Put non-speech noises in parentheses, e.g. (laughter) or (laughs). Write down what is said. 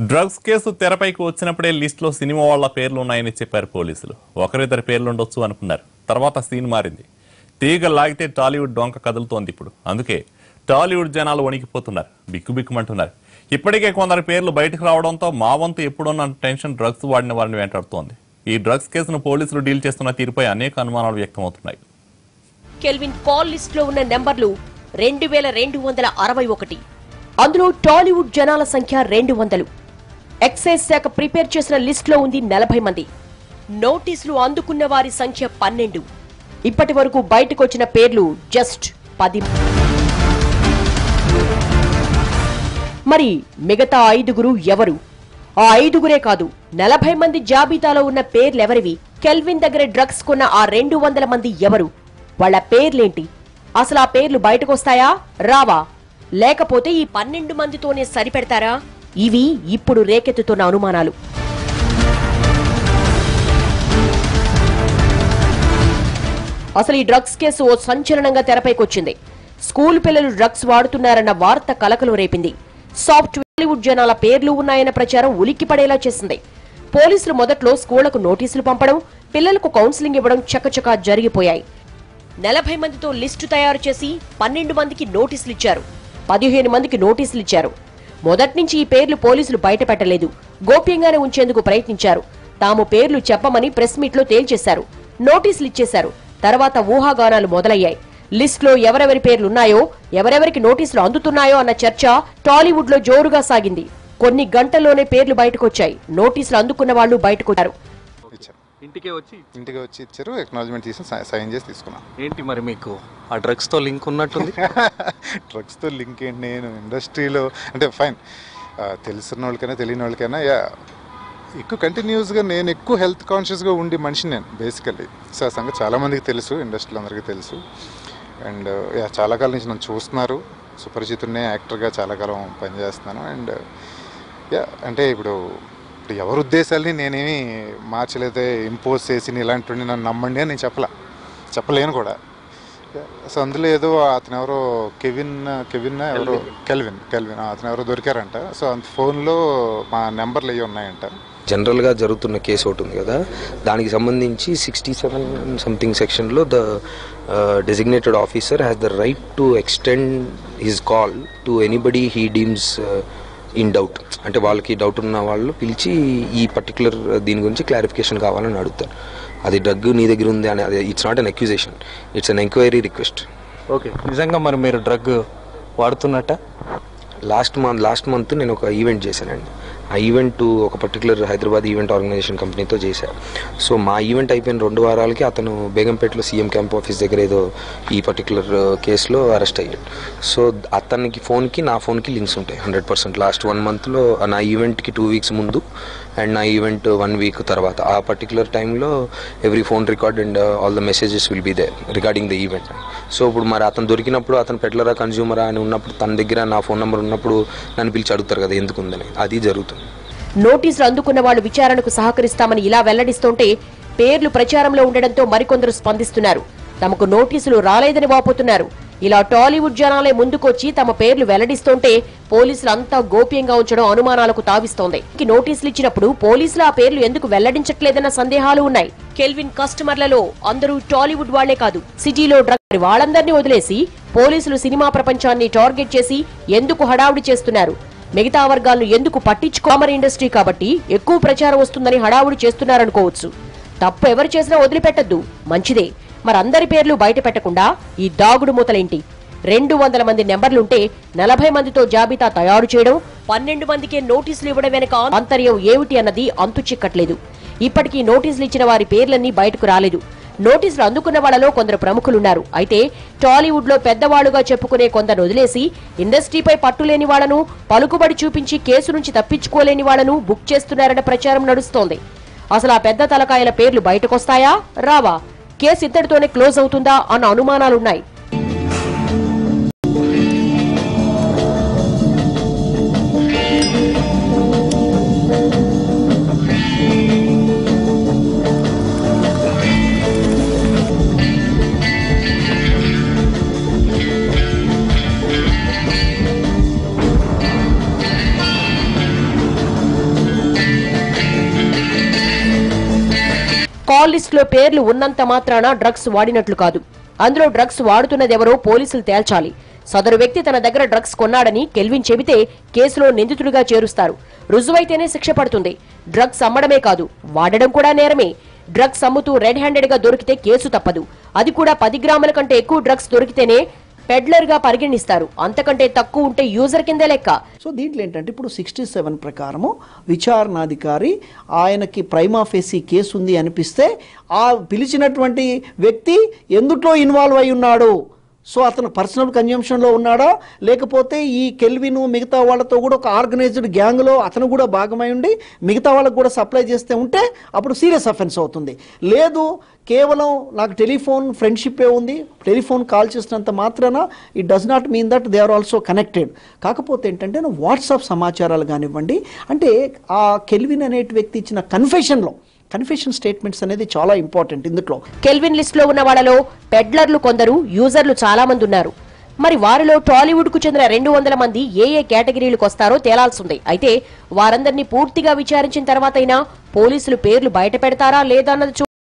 Drugs case తెరపైకి వచ్చినప్పుడే లిస్టులో సినిమా వాళ్ళ పేర్లు ఉన్నాయని చెప్పారు పోలీసులు. ఒకరిద్దరి పేర్లు ఉండొచ్చు అనుకున్నారు. తర్వాత సీన్ మారింది. తీగ లాగితే టాలీవుడ్ డొంక కదులుతోంది ఇప్పుడు. అందుకే టాలీవుడ్ జనాలు వణికిపోతున్నారు. బిక్కుబిక్కుమంటున్నారు ఇప్పటికే కొందరి పేర్లు బయటకు రావడంతో మా వంతు ఎప్పుడున్న టెన్షన్ డ్రగ్స్ వాడిన వారిని వెంటాడుతోంది. ఈ డ్రగ్స్ కేసును పోలీసులు డీల్ చేస్తున్న తీరుపై అనేక అనుమానాలు వ్యక్తమవుతున్నాయి. కెల్విన్ కాల్ లిస్ట్లో ఉన్న నెంబర్లు రెండు వేల రెండు వందల అరవై ఒకటి. అందులో టాలీవుడ్ జనాల సంఖ్య రెండు వందలు. ఎక్సైజ్ శాఖ ప్రిపేర్ చేసిన లిస్ట్లో ఉంది నలభై మంది. నోటీసులు అందుకున్న వారి సంఖ్య పన్నెండు. ఇప్పటి వరకు బయటకొచ్చిన పేర్లు జస్ట్ పది. మరి మిగతా ఐదుగురు ఎవరు? ఆ ఐదుగురే కాదు నలభై మంది జాబితాలో ఉన్న పేర్లెవరివి? కెల్విన్ దగ్గర డ్రగ్స్ కొన్న ఆ రెండు వందల మంది ఎవరు? వాళ్ళ పేర్లేంటి? అసలు ఆ పేర్లు బయటకొస్తాయా? రావా? లేకపోతే ఈ పన్నెండు మందితోనే సరిపెడతారా? ఇవి ఇప్పుడు రేకెత్తుతున్న అనుమానాలు. అసలు ఈ డ్రగ్స్ కేసు ఓ సంచలనంగా తెరపైకొచ్చింది. స్కూల్ పిల్లలు డ్రగ్స్ వాడుతున్నారన్న వార్త కలకలు రేపింది. సాఫ్ట్ బాలీవుడ్ జనాల పేర్లు ఉన్నాయన్న ప్రచారం ఉలిక్కిపడేలా చేసింది. పోలీసులు మొదట్లో స్కూళ్ళకు నోటీసులు పంపడం పిల్లలకు కౌన్సిలింగ్ ఇవ్వడం చకచకా జరిగిపోయాయి. నలభై మందితో లిస్టు తయారు చేసి పన్నెండు మందికి నోటీసులు ఇచ్చారు పదిహేను మందికి నోటీసులు ఇచ్చారు మొదట్నుంచి ఈ పేర్లు పోలీసులు బయటపెట్టలేదు. గోప్యంగానే ఉంచేందుకు ప్రయత్నించారు. తాము పేర్లు చెప్పమని ప్రెస్ మీట్లో తేల్చేశారు. నోటీసులు ఇచ్చేశారు తర్వాత ఊహాగానాలు మొదలయ్యాయి. లిస్టులో ఎవరెవరి పేర్లున్నాయో ఎవరెవరికి నోటీసులు అందుతున్నాయో అన్న చర్చ టాలీవుడ్లో జోరుగా సాగింది. కొన్ని గంటల్లోనే పేర్లు బయటకొచ్చాయి. నోటీసులు అందుకున్న వాళ్ళు బయటకొచ్చారు. ఇంటికే వచ్చి ఇంటికి వచ్చి ఇచ్చారు ఎక్నాలజ్మెంట్ తీసి సైన్ చేసి తీసుకున్నాం. ఏంటి మరి మీకు ఆ డ్రగ్స్తో లింక్ ఉన్నట్టుంది? (laughs) డ్రగ్స్తో లింక్ ఏంటి నేను? ఇండస్ట్రీలో అంటే ఫైన్ తెలిసిన వాళ్ళకైనా తెలియని వాళ్ళకైనా యా ఎక్కువ కంటిన్యూస్గా నేను ఎక్కువ హెల్త్ కాన్షియస్గా ఉండి మనిషిని నేను బేసికల్లీ సో ఆ సంగతి చాలామందికి తెలుసు ఇండస్ట్రీలో అందరికీ తెలుసు. అండ్ యా చాలా కాలం నుంచి నన్ను చూస్తున్నారు. సుపరిచితున్నే యాక్టర్గా చాలా కాలం పనిచేస్తున్నాను. అండ్ యా అంటే ఇప్పుడు ఇప్పుడు ఎవరి ఉద్దేశాలని నేనేమి మార్చలేదే ఇంపోజ్ చేసి ఇలాంటివన్నీ నన్ను నమ్మండి అని నేను చెప్పలా. చెప్పలేను కూడా. సో అందులో ఏదో అతను ఎవరో కెవిన్ కెవిన్ ఎవరో? కెల్విన్. కెల్విన్ అతను ఎవరో దొరికారంట. సో అంత ఫోన్లో మా నెంబర్లు అవి ఉన్నాయంట. జనరల్గా జరుగుతున్న కేసు ఒకటి ఉంది కదా. దానికి సంబంధించి సిక్స్టీ సెవెన్ సంథింగ్ సెక్షన్లో the designated officer has the right to extend his call to anybody he deems in doubt అంటే వాళ్ళకి డౌట్ ఉన్న వాళ్ళు పిలిచి ఈ పర్టికులర్ దీని గురించి క్లారిఫికేషన్ కావాలని అడుగుతారు. అది డ్రగ్ నీ దగ్గర ఉంది అని అది it's not an accusation it's an enquiry request okay నిజంగా మరి మీరు డ్రగ్ వాడుతున్నట్ట? లాస్ట్ మంత్ లాస్ట్ మంత్ నేను ఒక ఈవెంట్ చేశానండి. ఆ ఈవెంట్ ఒక పర్టికులర్ హైదరాబాద్ ఈవెంట్ ఆర్గనైజేషన్ కంపెనీతో చేశారు సో మా ఈవెంట్ అయిపోయిన రెండు వారాలకి అతను బేగంపేటలో సీఎం క్యాంప్ ఆఫీస్ దగ్గర ఏదో ఈ పర్టికులర్ కేసులో అరెస్ట్ అయ్యాడు. సో అతనికి ఫోన్కి నా ఫోన్కి లింక్స్ ఉంటాయి హండ్రెడ్ పర్సెంట్. లాస్ట్ వన్ మంత్లో నా ఈవెంట్కి టూ వీక్స్ ముందు అండ్ నా ఈవెంట్ వన్ వీక్ తర్వాత. ఆ పర్టికులర్ టైంలో every phone record and all the messages will be there regarding the event so ఇప్పుడు మరి అతను దొరికినప్పుడు అతను పెట్లరా కన్జ్యూమరా అని ఉన్నప్పుడు తన దగ్గర నా ఫోన్ నెంబర్ ఉన్నప్పుడు నన్ను పిలిచి అడుగుతారు కదా ఎందుకు ఉందని. అది జరుగుతుంది. నోటీసులు అందుకున్న వాళ్ళు విచారణకు సహకరిస్తామని ఇలా వెల్లడిస్తుంటే పేర్లు ప్రచారంలో ఉండడంతో మరికొందరు స్పందిస్తున్నారు. తమకు నోటీసులు రాలేదని వాపోతున్నారు. ఇలా టాలీవుడ్ జనాలే ముందుకొచ్చి తమ పేర్లు వెల్లడిస్తుంటే పోలీసులు అంతా గోప్యంగా ఉంచడం అనుమానాలకు తావిస్తోంది. నోటీసులు ఇచ్చినప్పుడు పోలీసులు ఆ పేర్లు ఎందుకు వెల్లడించట్లేదన్న సందేహాలు ఉన్నాయి. కెల్విన్ కస్టమర్లలో అందరూ టాలీవుడ్ వాళ్ళే కాదు. సిటీలో డ్రగ్ వాళ్ళందరినీ వదిలేసి పోలీసులు సినిమా ప్రపంచాన్ని టార్గెట్ చేసి ఎందుకు హడావుడి చేస్తున్నారు? మిగతా వర్గాలను ఎందుకు పట్టించుకోమని ఇండస్ట్రీ కాబట్టి ఎక్కువ ప్రచారం వస్తుందని హడావుడి చేస్తున్నారనుకోవచ్చు. తప్పు ఎవరు చేసినా వదిలిపెట్టద్దు. మంచిదే. మరందరి పేర్లు బయట పెట్టకుండా ఈ దాగుడు మూతలేంటి? రెండు వందల మంది నెంబర్లుంటే నలభై మందితో జాబితా తయారు చేయడం పన్నెండు మందికే నోటీసులు ఇవ్వడం వెనక ఆంతర్యం ఏమిటి అన్నది అంతు చిక్కట్లేదు. ఇప్పటికీ నోటీసులు ఇచ్చిన వారి పేర్లన్నీ బయటకు రాలేదు. నోటీసులు అందుకున్న వాళ్ళలో కొందరు ప్రముఖులున్నారు. అయితే టాలీవుడ్లో పెద్దవాళ్ళుగా చెప్పుకునే కొందరు వదిలేసి ఇండస్ట్రీపై పట్టులేని వాళ్ళను పలుకుబడి చూపించి కేసు నుంచి తప్పించుకోలేని వాళ్ళను బుక్ చేస్తున్నారన్న ప్రచారం నడుస్తోంది. అసలు ఆ పెద్ద తలకాయల పేర్లు బయటకొస్తాయా? రావా? కేసు ఇద్దరితోనే క్లోజ్ అవుతుందా అన్న అనుమానాలున్నాయి. కాల్ లిస్ట్లో పేర్లు ఉన్నంత మాత్రాన డ్రగ్స్ వాడినట్లు కాదు. అందులో డ్రగ్స్ వాడుతున్నదెవరో పోలీసులు తేల్చాలి. సదరు వ్యక్తి తన దగ్గర డ్రగ్స్ కొన్నాడని కెల్విన్ చెబితే కేసులో నిందితుడిగా చేరుస్తారు. రుజువైతేనే శిక్ష పడుతుంది. డ్రగ్స్ అమ్మడమే కాదు వాడడం కూడా నేరమే. డ్రగ్స్ అమ్ముతూ రెడ్ హ్యాండెడ్గా దొరికితే కేసు తప్పదు. అది కూడా పది గ్రాముల కంటే ఎక్కువ డ్రగ్స్ దొరికితేనే పెడ్లర్గా పరిగణిస్తారు. అంతకంటే తక్కువ ఉంటే యూజర్ కిందే లెక్క. సో దీంట్లో ఏంటంటే ఇప్పుడు సిక్స్టీ సెవెన్ ప్రకారము విచారణాధికారి ఆయనకి ప్రైమా ఫేసీ కేసు ఉంది అనిపిస్తే ఆ పిలిచినటువంటి వ్యక్తి ఎందుట్లో ఇన్వాల్వ్ అయి ఉన్నాడు? సో అతను పర్సనల్ కన్జంప్షన్లో ఉన్నాడా? లేకపోతే ఈ కెల్విన్ మిగతా వాళ్ళతో కూడా ఒక ఆర్గనైజ్డ్ గ్యాంగ్లో అతను కూడా భాగమై ఉండి మిగతా వాళ్ళకు కూడా సప్లై చేస్తే ఉంటే అప్పుడు సీరియస్ అఫెన్స్ అవుతుంది. లేదు కేవలం నాకు టెలిఫోన్ ఫ్రెండ్షిప్పే ఉంది. టెలిఫోన్ కాల్ చేసినంత మాత్రాన it does not mean that they are also connected. కాకపోతే ఏంటంటే వాట్సాప్ సమాచారాలు కానివ్వండి అంటే ఆ కెల్విన్ అనేటి వ్యక్తి ఇచ్చిన కన్ఫెషన్లో కన్ఫెషన్ స్టేట్మెంట్స్ అనేది చాలా ఇంపార్టెంట్ ఇందులో కెల్విన్ లిస్ట్లో ఉన్న వాళ్ళలో పెడ్లర్లు కొందరు యూజర్లు చాలా మంది ఉన్నారు. మరి వారిలో టాలీవుడ్కు చెందిన రెండు వందల మంది ఏ ఏ కేటగిరీలకు వస్తారో తేలాల్సిందే. అయితే వారందరినీ పూర్తిగా విచారించిన తర్వాతైనా పోలీసులు పేర్లు బయట పెడతారా లేదా అన్నది